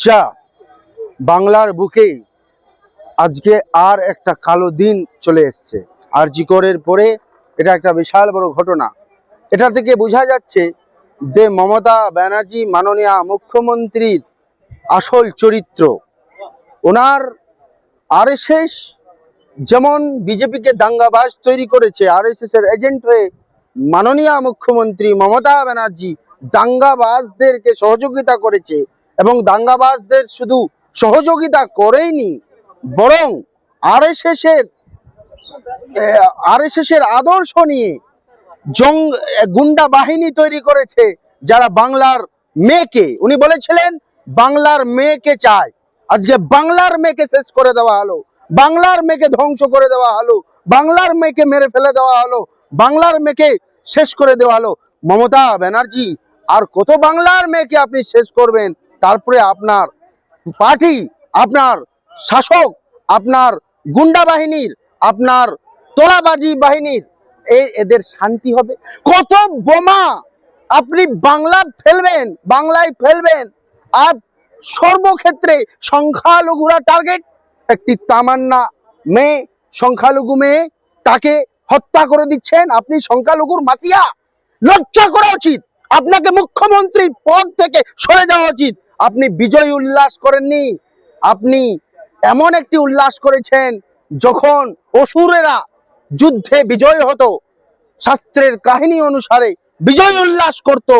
লজ্জা বাংলার বুকে আজকে আর একটা কালো দিন চলে এসছে। আর জিকরের পরে এটা একটা বিশাল বড় ঘটনা। এটা থেকে বোঝা যাচ্ছে যে মমতা ব্যানার্জি মাননীয় মুখ্যমন্ত্রীর আসল চরিত্র। ওনার আরএসএস যেমন বিজেপিকে দাঙ্গাবাজ তৈরি করেছে আরএসএস এর এজেন্ট হয়ে মাননীয় মুখ্যমন্ত্রী মমতা ব্যানার্জি দাঙ্গাবাজদেরকে সহযোগিতা করেছে এবং দাঙ্গাবাজদের শুধু সহযোগিতা করেইনি, বরং আরএসএস এর আরএসএস এর আদর্শ নিয়ে জং গুন্ডা বাহিনী তৈরি করেছে যারা বাংলার মেয়েকে। উনি বলেছিলেন, বাংলার মেয়েকে চায় আজকে বাংলার মেয়েকে শেষ করে দেওয়া হলো। বাংলার মেয়েকে ধ্বংস করে দেওয়া হলো। বাংলার মেয়েকে মেরে ফেলে দেওয়া হলো। বাংলার মেয়েকে শেষ করে দেওয়া হলো। মমতা ব্যানার্জি, আর কত বাংলার মেয়েকে আপনি শেষ করবেন? তারপরে আপনার পার্টি, আপনার শাসক, আপনার গুন্ডা বাহিনীর, আপনার তোলাবাজি বাহিনীর, এ এদের শান্তি হবে। কত বোমা আপনি বাংলা ফেলবেন, বাংলায় ফেলবেন, আর সর্বক্ষেত্রে সংখ্যালঘুরা টার্গেট একটি তামান্না মেয়ে, সংখ্যালঘু মেয়ে তাকে হত্যা করে দিচ্ছেন। আপনি সংখ্যালঘুর মাসিয়া লজ্জা করা উচিত। আপনাকে মুখ্যমন্ত্রীর পদ থেকে সরে যাওয়া উচিত। আপনি বিজয় উল্লাস করেননি। আপনি এমন একটি উল্লাস করেছেন যখন অসুরেরা যুদ্ধে বিজয় হতো। শাস্ত্রের কাহিনী অনুসারে বিজয় উল্লাস করত,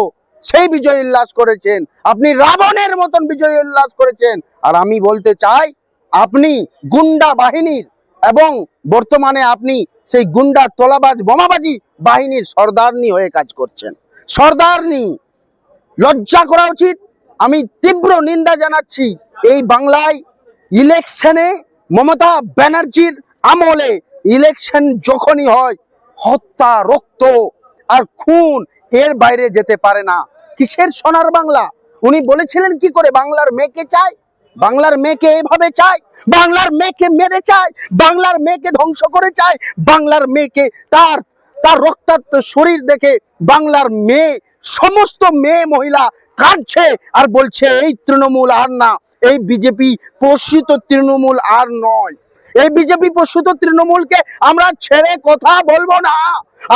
সেই বিজয় উল্লাস করেছেন। আপনি রাবণের মতন বিজয় উল্লাস করেছেন। আর আমি বলতে চাই, আপনি গুন্ডা বাহিনীর এবং বর্তমানে আপনি সেই গুন্ডা তোলাবাজ, বোমাবাজি বাহিনীর সর্দারনি হয়ে কাজ করছেন। সর্দারনি, লজ্জা করা উচিত আমি তীব্র নিন্দা জানাচ্ছি এই বাংলায় ইলেকশনে মমতা ব্যানার্জির আমলে ইলেকশন যখনই হয়, হত্যা, রক্ত আর খুন এর বাইরে যেতে পারে না। কিসের সোনার বাংলা? উনি বলেছিলেন কি করে বাংলার মেয়েকে চাই বাংলার মেয়েকে এভাবে চাই বাংলার মেয়েকে মেরে চায়? বাংলার মেয়েকে ধ্বংস করে চায়? বাংলার মেয়েকে তার তার রক্তাক্ত শরীর দেখে বাংলার মেয়ে, সমস্ত মেয়ে মহিলা কাঁদছে আর বলছে, এই তৃণমূল আর না, এই বিজেপি পোষিত তৃণমূল আর নয়। এই বিজেপি পোষিত তৃণমূলকে আমরা ছেড়ে কথা বলব না।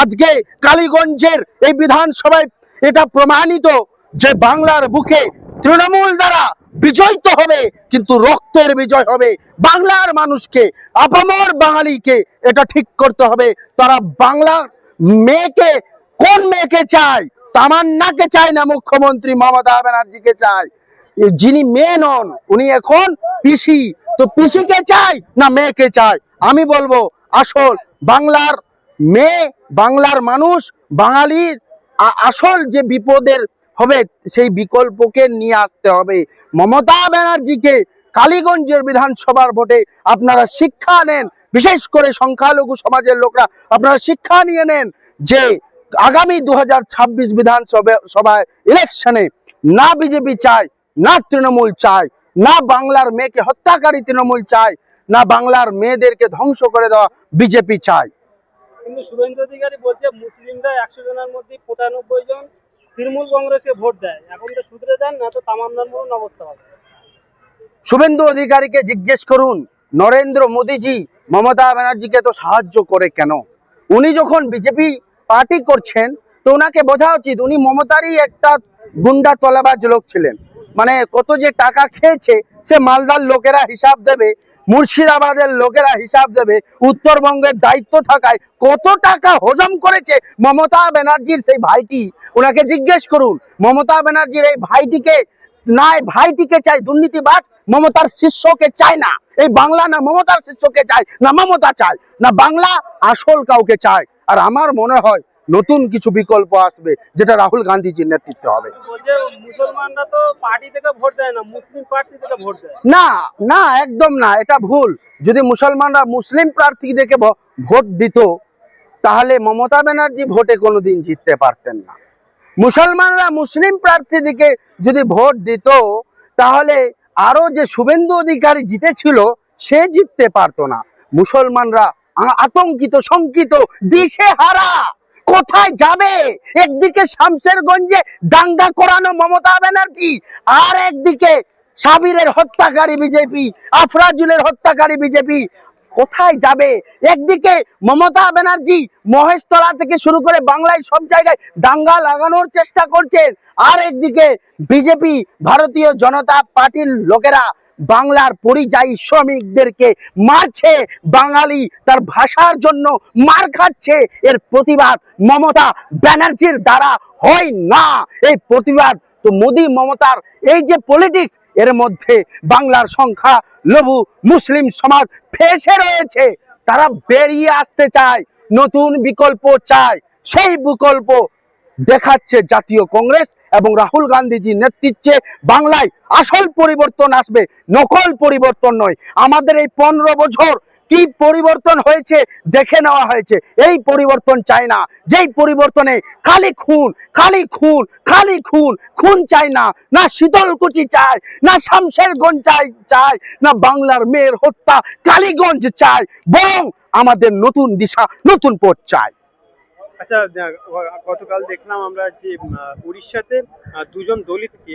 আজকে কালীগঞ্জের এই বিধানসভায় এটা প্রমাণিত যে বাংলার বুকে তৃণমূল দ্বারা বিজয় তো হবে, কিন্তু রক্তের বিজয় হবে। বাংলার মানুষকে, আপামর বাঙালিকে এটা ঠিক করতে হবে। তারা বাংলার মেয়েকে, কোন মেয়েকে চায় তামান্নাকে চায় না মুখ্যমন্ত্রী মমতা ব্যানার্জিকে চায় যিনি মেয়ে নন, উনি এখন পিসি। তো পিসিকে চায় না মেয়েকে চায় আমি বলব, আসল বাংলার মেয়ে, বাংলার মানুষ, বাঙালির আসল যে বিপদের হবে, সেই বিকল্পকে নিয়ে আসতে হবে। মমতা ব্যানার্জিকে কালীগঞ্জের বিধানসভার ভোটে আপনারা শিক্ষা নেন। বিশেষ করে সংখ্যালঘু সমাজের লোকরা, আপনারা শিক্ষা নিয়ে নেন যে আগামী দু হাজার বিধানসভা সভায় ইলেকশনে না বিজেপি চায়, না তৃণমূল চায়, না বাংলার মেয়েকে হত্যাকারী তৃণমূল চায়, না বাংলার মেয়েদেরকে ধ্বংস করে দেওয়া বিজেপি চায়। কিন্তু শুভেন্দু অধিকারী বলছে, মুসলিমরা একশো জনের মধ্যে পঁচানব্বই জন তৃণমূল কংগ্রেসকে ভোট দেয়। এখন তো শুধরে দেন, না তো তামান্নার অবস্থা শুভেন্দু অধিকারীকে জিজ্ঞেস করুন, নরেন্দ্র মোদীজি মমতা ব্যানার্জিকে তো সাহায্য করে কেন? উনি যখন বিজেপি পার্টি করছেন, তো ওনাকে বোঝা উচিত, উনি মমতারই একটা গুন্ডা তলাবাজ লোক ছিলেন। মানে কত যে টাকা খেয়েছে, সে মালদার লোকেরা হিসাব দেবে, মুর্শিদাবাদের লোকেরা হিসাব দেবে, উত্তরবঙ্গের দায়িত্ব থাকায় কত টাকা হজম করেছে মমতা ব্যানার্জির সেই ভাইটি। ওনাকে জিজ্ঞেস করুন, মমতা ব্যানার্জির এই ভাইটিকে নাই ভাইটিকে চাই দুর্নীতিবাজ মমতার শিষ্যকে চায় না। এই বাংলা না মমতার শিষ্যকে চায় না মমতা চায় না বাংলা আসল কাউকে চায়। আর আমার মনে হয় নতুন কিছু বিকল্প আসবে যেটা রাহুল গান্ধীজির নেতৃত্বে হবে। না না একদম না এটা ভুল। যদি মুসলমানরা মুসলিম প্রার্থীদেরকে ভ- ভোট দিত তাহলে মমতা ব্যানার্জি ভোটে কোনোদিন জিততে পারতেন না। মুসলমানরা মুসলিম প্রার্থীদিকে যদি ভোট দিত তাহলে আরও যে শুভেন্দু অধিকারী জিতেছিল, সে জিততে পারত না। মুসলমানরা আতঙ্কিত, শঙ্কিত, দিশে হারা। কোথায় যাবে? একদিকে শামসের গঞ্জে দাঙ্গা করানো মমতা ব্যানার্জি, আর একদিকে সাবিরের হত্যাকারী বিজেপি, আফরাজুলের হত্যাকারী বিজেপি। কোথায় যাবে? একদিকে মমতা ব্যানার্জি মহেশতলা থেকে শুরু করে বাংলায় সব জায়গায় দাঙ্গা লাগানোর চেষ্টা করছেন। আর একদিকে বিজেপি, ভারতীয় জনতা পার্টির লোকেরা বাংলার পরিযায়ী শ্রমিকদেরকে মারছে। বাঙালি তার ভাষার জন্য মার খাচ্ছে। এর প্রতিবাদ মমতা ব্যানার্জির দ্বারা হয় না। এই প্রতিবাদ তো মোদি মমতার এই যে পলিটিক্স এর মধ্যে বাংলার সংখ্যা, লঘু মুসলিম সমাজ ফেসে রয়েছে। তারা বেরিয়ে আসতে চায়, নতুন বিকল্প চায়। সেই বিকল্প দেখাচ্ছে জাতীয় কংগ্রেস এবং রাহুল গান্ধীজির নেতৃত্বে বাংলায় আসল পরিবর্তন আসবে। নকল পরিবর্তন নয়। আমাদের এই পনেরো বছর কি পরিবর্তন হয়েছে দেখে নেওয়া হয়েছে। এই পরিবর্তন চাই না। যেই পরিবর্তনে খালি খুন খালি খুন খালি খুন খুন চাই না না শীতলকুচি চাই না শামশেরগঞ্জ চাই চাই না বাংলার মেয়ের হত্যা কালীগঞ্জ চাই বরং আমাদের নতুন দিশা, নতুন পথ চাই আচ্ছা গতকাল দেখলাম আমরা যে উড়িষ্যাতে দুজন দলিতকে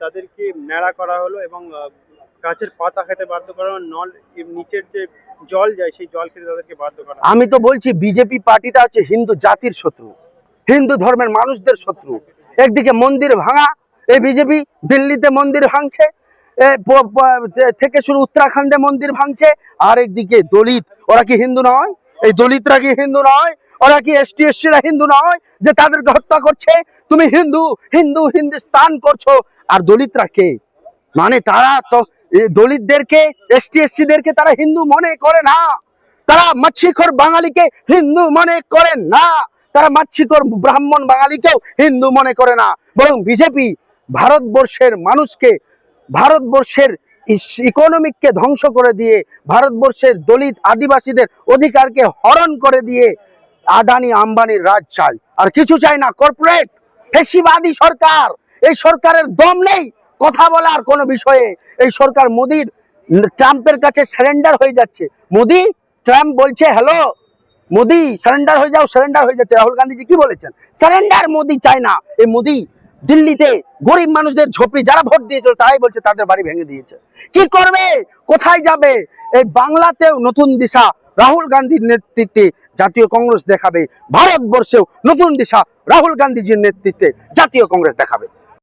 তাদেরকে ন্যাড়া করা হলো এবং গাছের পাতা খেতে বাধ্য করা নল নিচের যে জল যায়, সেই জল খেতে তাদেরকে বাধ্য করা আমি তো বলছি, বিজেপি পার্টিটা হচ্ছে হিন্দু জাতির শত্রু, হিন্দু ধর্মের মানুষদের শত্রু। একদিকে মন্দির ভাঙা, এই বিজেপি দিল্লিতে মন্দির ভাঙছে থেকে শুরু উত্তরাখণ্ডে মন্দির ভাঙছে আর একদিকে দলিত, ওরা কি হিন্দু নয়? এই দলিতরা কি হিন্দু নয়? ওরা কি এসটি এসসিরা হিন্দু নয় যে তাদেরকে হত্যা করছে? তুমি হিন্দু হিন্দু হিন্দুস্তান করছ, আর দলিতরা কে? মানে তারা তো দলিতদেরকে এসটি এসসিদেরকে তারা হিন্দু মনে করে না। তারা মাছিখোর বাঙালিকে হিন্দু মনে করেন না। তারা মাছিখোর ব্রাহ্মণ বাঙালিকেও হিন্দু মনে করে না। বরং বিজেপি ভারতবর্ষের মানুষকে, ভারতবর্ষের ইকোনমিককে ধ্বংস করে দিয়ে, ভারতবর্ষের দলিত আদিবাসীদের অধিকারকে হরণ করে দিয়ে আদানি আম্বানির রাজ চাই আর কিছু চাই না, কর্পোরেট, ফেসিবাদী সরকার। এই সরকারের দম নেই। কথা বলার কোনো বিষয়ে এই সরকার মোদির ট্রাম্পের কাছে সারেন্ডার হয়ে যাচ্ছে। মোদি, ট্রাম্প বলছে হ্যালো মোদি সারেন্ডার হয়ে যাও সারেন্ডার হয়ে যাচ্ছে। রাহুল গান্ধীজি কি বলেছেন? সারেন্ডার মোদি চায় না। এই মোদি দিল্লিতে গরিব মানুষদের ঝোপড়ি যারা ভোট দিয়েছিল, তারাই বলছে তাদের বাড়ি ভেঙে দিয়েছে। কি করবে? কোথায় যাবে? এই বাংলাতেও নতুন দিশা রাহুল গান্ধীর নেতৃত্বে জাতীয় কংগ্রেস দেখাবে। ভারতবর্ষেও নতুন দিশা রাহুল গান্ধীজির নেতৃত্বে জাতীয় কংগ্রেস দেখাবে।